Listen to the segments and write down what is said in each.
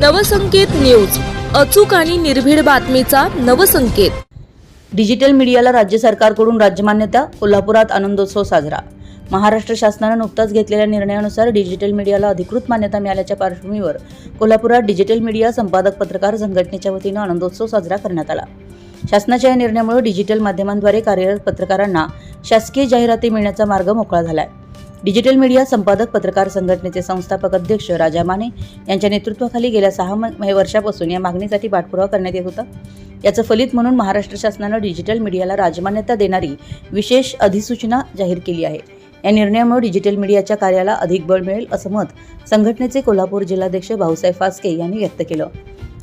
Navsanket news अचूक आणि निर्भीड बातमीचा नवसंकेत. डिजिटल मीडियाला राज्य सरकारकडून राज्यमान्यता कोल्हापुरात आनंदोत्सव साजरा. महाराष्ट्र शासनानं नुकताच घेतलेल्या निर्णयानुसार डिजिटल मीडियाला अधिकृत मान्यता मिळाल्याच्या पार्श्वभूमीवर कोल्हापुरात डिजिटल मीडिया संपादक पत्रकार संघटनेच्या वतीनं आनंदोत्सव साजरा करण्यात आला. शासनाच्या या निर्णयामुळे डिजिटल माध्यमांद्वारे कार्यरत पत्रकारांना शासकीय जाहिराती मिळण्याचा मार्ग मोकळा झाला आहे डिजिटल मीडिया संपादक पत्रकार संघटनेचे संस्थापक अध्यक्ष राजा माने यांच्या नेतृत्वाखाली गेल्या सहा म- वर्षापासून या मागणीसाठी पाठपुरावा करण्यात येत होता. याचं फलित म्हणून महाराष्ट्र शासनानं डिजिटल मीडियाला राजमान्यता देणारी विशेष अधिसूचना जाहीर केली आहे. या निर्णयामुळे डिजिटल मीडियाच्या कार्याला अधिक बळ मिळेल असं मत संघटनेचे कोल्हापूर जिल्हाध्यक्ष भाऊसाहेब फास्के यांनी व्यक्त केलं.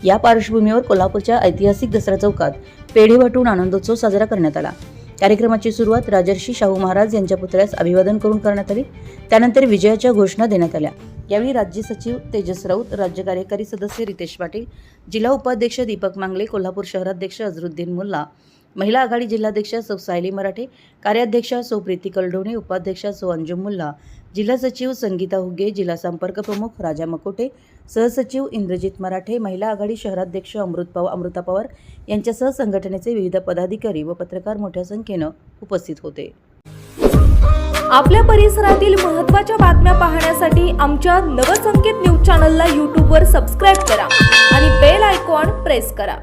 या पार्श्वभूमीवर कोल्हापूरच्या ऐतिहासिक दसरा चौकात पेढे वाटून आनंदोत्सव साजरा करण्यात आला. कार्यक्रमाची सुरुवात राजर्षी शाहू महाराज यांच्या पुतळ्यास अभिवादन करून करण्यात आली. त्यानंतर विजयाच्या घोषणा देण्यात आल्या. यावेळी राज्य सचिव तेजस राऊत राज्य कार्यकारी सदस्य रितेश पाटील जिल्हा उपाध्यक्ष दीपक मांगले कोल्हापूर शहराध्यक्ष अझरुद्दीन मुल्ला महिला आघाडी जिल्हाध्यक्ष सौ सायली मराठे कार्याध्यक्षा सौ प्रीती कलडोणे उपाध्यक्षा सौ अंजुम मुल्ला जिल्हा सचिव संगीता हुगे जिल्हा संपर्क प्रमुख राजा मकोटे सहसचिव इंद्रजित मराठे महिला आघाडी शहराध्यक्ष अमृत पवार अमृता पवार यांच्यासह संघटनेचे विविध पदाधिकारी व पत्रकार मोठ्या संख्येनं उपस्थित होते. आपल्या परिसरातील महत्त्वाच्या बातम्या पाहण्यासाठी आमच्या नवसंकेत न्यूज चॅनलला यूट्यूबवर सबस्क्राईब करा आणि बेल आयकॉन प्रेस करा.